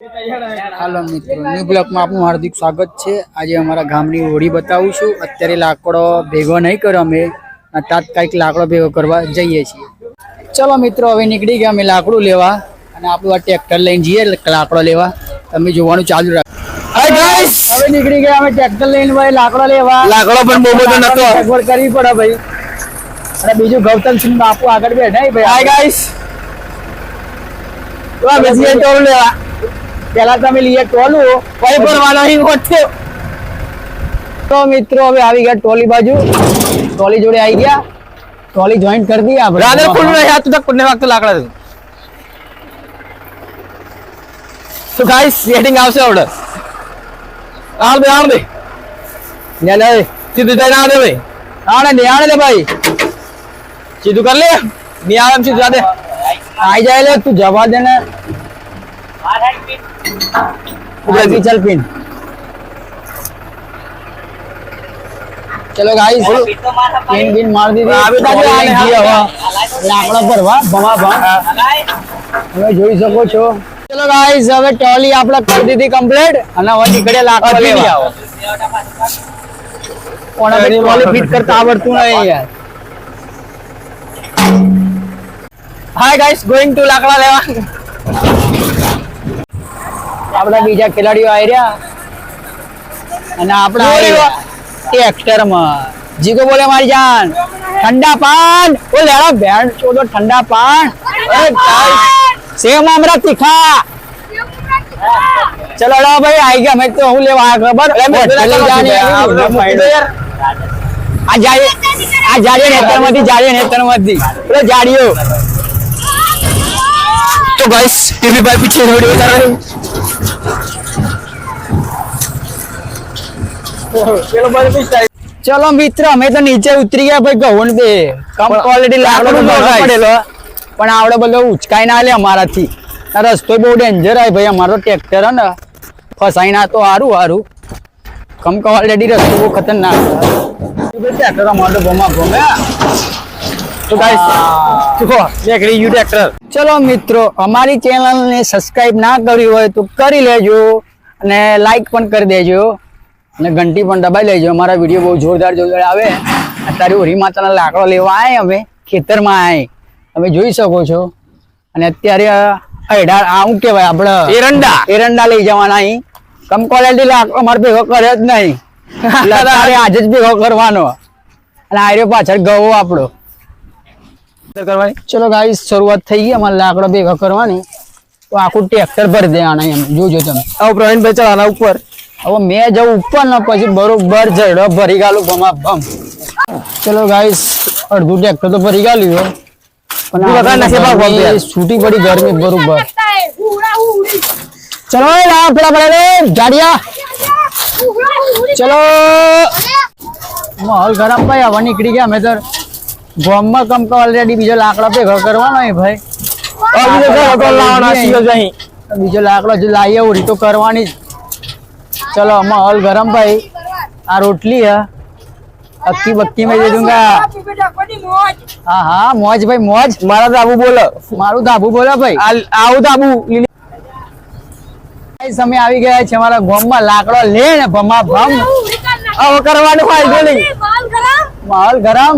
હાલો મિત્રો ન્યુ બ્લોકમાં આપનું હાર્દિક સ્વાગત છે. આજે અમારા ગામની હોળી બતાવું છું. અત્યારે લાકડો ભેગો નહીં કર્યો અમે તાત્કાલિક લાકડો ભેગો કરવા જઈએ છીએ. ચલો મિત્રો હવે નીકળી ગયા અમે લાકડું લેવા અને આપણું આ ટ્રેક્ટર લઈને જઈએ લાકડો લેવા. તમે જોવાનું ચાલુ રાખો. હવે નીકળી ગયા અમે ટ્રેક્ટર લઈને ભાઈ લાકડો લેવા. લાકડો પણ બહુ બધો નતો. સગવડ કરવી પડે ભાઈ. અને બીજું ગૌતમ સિંહ બાપુ આગળ બેઠા ભાઈ. હાય ગાઈસ તો બેસીએ તો લેવા. પેલા તમે લઈએ ટોલું ભાઈ ભરવાનો અહીં ગોઠ્યો તો મિત્રો હવે આવી ગયા ટોલી બાજુ. ટોલી જોડે આવી ગયા. ટોલી જોઈન કરી દઈએ આપણે. રાધે ખુલ્લું રહે હાથ તક કુને વાગતો લાકડા દે તો ગાઈસ સેટિંગ આવશે આવડે. આણ દે આણ દે લે લે. સીધું જઈને આણ દે ભાઈ. આણે દે આણે દે ભાઈ. સીધું કર લે. ની આવે એમ સીધું આ દે. આઈ જાય લે તું જવા દે ને. જલ્દી ચલ પિન ચલો ગાઈસ પિન બિન માર દીધી. આવી બાજુ. લાકડા ભરવા ભમા ભમ તમે જોઈ શકો છો. ચલો ગાઈસ હવે ટોલી આપણે કરી દીધી કમ્પ્લીટ અને હવે નીકળે લાકડા લઈ આવો. પણ હવે ટોલી ફિટ કરતા આવડતું નહીં યાર. હાય ગાઈસ ગોઈંગ ટુ લાકડા લેવા. આપણા બીજા ખેલાડીઓ આવી રહ્યા. અને આપણા આવી જીગો બોલે મારી જાન. ઠંડા પાન. ઓ લેડા ભેણ ચોદો ઠંડા પાન. ગાઈસ મામરા તીખા. ચલો લો ભાઈ આઈ ગયા. મેં તો હું લેવા ખબર. આ જાડી આ જાડી નેતરમાંથી જાડી નેતરમાંથી પેલો જાડીઓ તો ગાઈસ ટીવી પર પીછે વિડિયો ઉતારે ચલો મિત્ર અમે તો નીચે ઉતરી ગયા ભાઈ ઘઉં બે. કમ ક્વોલિટી લાકડો પડેલો. પણ આવડે બધો ઉચકાઈ ના લે અમારાથી. રસ્તો બહુ ડેન્જર આવે ભાઈ અમારો ટ્રેક્ટર ને. ફસાઈ ના તો સારું સારું કમ ક્વોલિટી રસ્તો બહુ ખતરનાક ટ્રેક્ટર અમારો ભમા ભમે તો ટ્રેક્ટર ચલો મિત્રો અમારી ચેનલને સબસ્ક્રાઇબ ના કરી હોય તો કરી લેજો અને લાઈક પણ કરી દેજો. અને ઘંટી પણ દબાઈ લેજો. અમારા વીડિયો બહુ જોરદાર જોરદાર આવે. અત્યારે હોરી માતાના લાકડો લેવા આવે અમે. ખેતરમાં આય. તમે જોઈ શકો છો. અને અત્યારે અઢાર આ શું કહેવાય આપણે? એરંડા. એરંડા લઈ જવાના અહીં. કમ ક્વોલિટી લાકડો અમારે ભેગો કર્યો જ નહીં. અત્યારે આજે જ ભેગો કરવાનો. અને આર્યો પાછળ ગવો આપણો. કરવાની? ચલો ગાઈ શરૂઆત થઈ ગઈ. અમારે લાકડો ભેગા કરવાની. તો આખું ટ્રેક્ટર ભરી દેવાના એમ. જોજો તમે. આવો પ્રવીણભાઈ ચલાવવાના ઉપર. હવે મેં જવું ઉપર ને પછી બરોબર જડો ભરી ગાલું ભમા ભમ ચલો ગાઈસ અડધું ટ્રેક્ટર તો ભરી ગાલ્યું પણ આ ગરમી છૂટી પડી ગરમી બરોબર. ચલો એ લાવ પેલા પડે જાડિયા ચલો. માહોલ ગરમ ભાઈ હવા નીકળી ગયા મેં તો. ગોમમાં કમકો ઓલરેડી બીજો લાકડો ભેગો કરવાનો હે ભાઈ. બીજો લાકડો જો લાવીએ ઉડી તો કરવાની જ. ચલો માહોલ ગરમ ભાઈ આ રોટલી है અક્કી બક્કી में दे दूंगा હા હા મોજ ભાઈ મોજ મારા દાબુ બોલો મારું ધાબુ બોલો ભાઈ આ- આવું દાબુ લીલી Guys, અમે આવી ગયા છે અમારા ગામમાં લાકડો લે ને ભમા ભમ આવો કરવાનું ફાયદો નહીં માહોલ ગરમ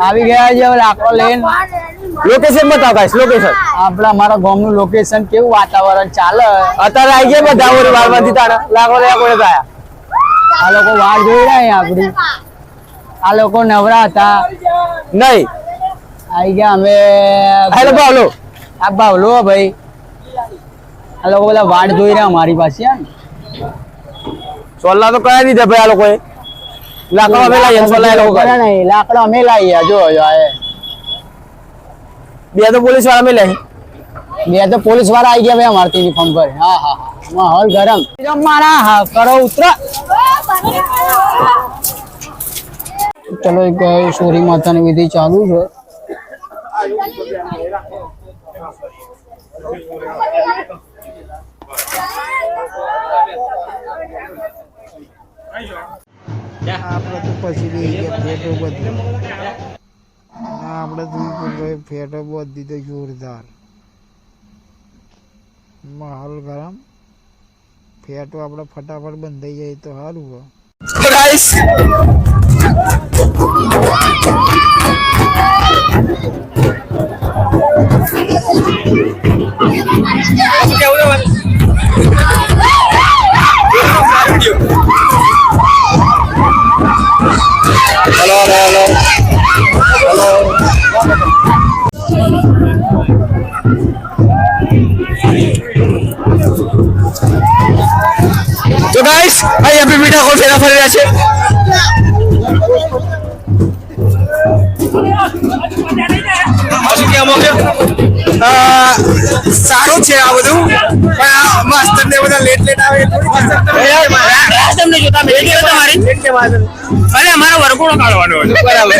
આવી ગયા છે હવે લાકડો લઈને લોકેશન બતાવો ગાઈસ લોકેશન આપણા અમારા ગામનું લોકેશન કેવું વાતાવરણ ચાલે? અત્યારે આવી ગયા બધા ઓરી વાળવાથી તારા લાગો લે કોઈ ગયા આ લોકો વાટ જોઈ રહ્યા છે આપડી આ લોકો નવરા હતા. નહીં. આવી ગયા અમે. હેલો બાવલો. આ બાવલો ભાઈ. આ લોકો બધા વાટ જોઈ રહ્યા અમારી પાસે હે ને. સોલ્લા તો કયા દીધા ભાઈ આ લોકોએ. લાકડો અમે લાવીએ સોલ્લા એ લોકો કરે. ના, નહીં, લાકડો અમે લાવીએ જો જો આ એ. બે તો પોલીસવાળા મેં લઈ બે તો પોલીસવાળા આવી ગયા ભાઈ અમારા યુનિફોર્મ પર હા હા હા માહોલ ગરમ મારા હા કરો ઉતરો ચલો એક સોરી માતાની વિધિ ચાલુ છે આપણે તો પછી લઈ ગયા ફેટો બધી આપણે તો ફેટો બધી તો જોરદાર. માહોલ ગરમ. ફેટો આપણે ફટાફટ બંધાઈ જાય તો સારું હેલો હેલો હેલો તો ગાઈસ અહીં આપણે મીઠા ફરી રહ્યા છે શું કેમ સારું છે આ બધું પણ આ માસ્ટર ને બધા લેટ લેટ આવે તમને જોતા તમારી અરે અમારો વરઘોડો કાઢવાનો બરાબર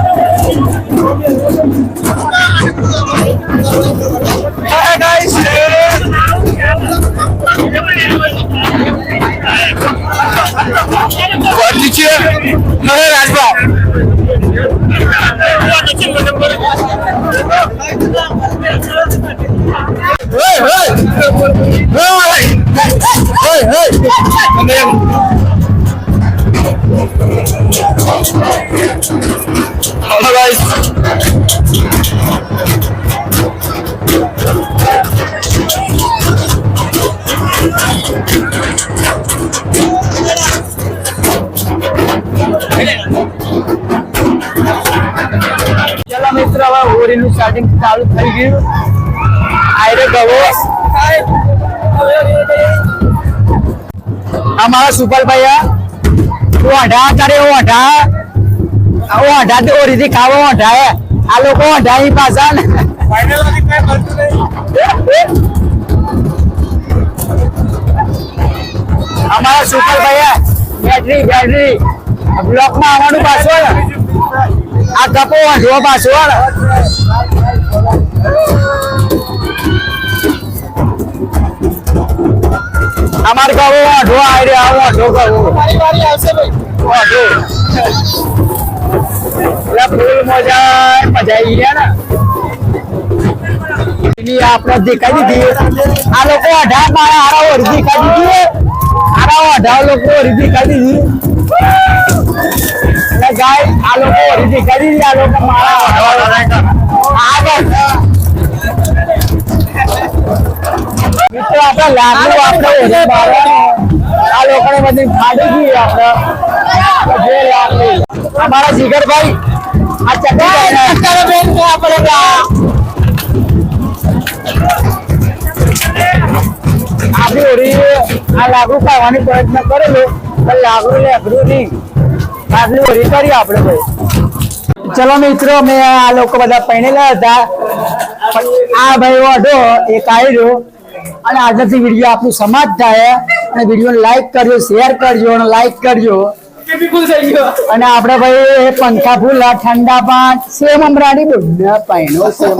hey! Hello guys. ચલો મિત્રો હવે હોળીનું સ્ટાર્ટિંગ ચાલુ થઈ ગયું આયરે ગવો અમારા સુપરભાઈ ઓઢા કરે ઓઢા ઓઢા તો ઓરીથી ખાવો ઓઢા હે આ લોકો ઓઢા ની પાછા અમારા સુપરભાઈ બેટરી બેટરી. બ્લોકમાં આવવાનું પાછળ આ કપો વાંધો પાછળ અમાર કહો વાંધો આવી રહ્યા વાંધો કહો વાંધો એટલે ફૂલ મજા મજા આવી ગયા ને. આપણે દેખાઈ દીધી. આ લોકો અઢાર મારા હારા ઓરી દેખાઈ દીધી હારા અઢાર લોકો ઓરી દેખાઈ દીધી. ગાય આ લોકો ઓરી દેખાઈ દીધી આ લોકો મારા આગળ મિત્રો આપણે લાગુ આપણે ઓરી મારવાનું. આ લોકોને બધી ફાડી ગઈ આપણે જે લાગુ. અમારા જીગરભાઈ આ ચક્કર બેન આપણે આપણી ઓરી આ લાગુ ખાવાની પ્રયત્ન કરેલો પણ લાગુ લેકડું નહીં આટલી ઓરી કરી આપણે ભાઈ ચલો મિત્રો મેં આ લોકો બધા પહેણેલા હતા પણ આ ભાઈ વાઢો એક આવ્યો અને આજથી વીડિયો આપણું સમાજ થાય. અને વીડિયો લાઈક કરજો શેર કરજો અને લાઈક કરજો. અને આપણે ભાઈ પંખા ફૂલા ઠંડા પાન સેમ અમરાડી બધા પાણી સેમ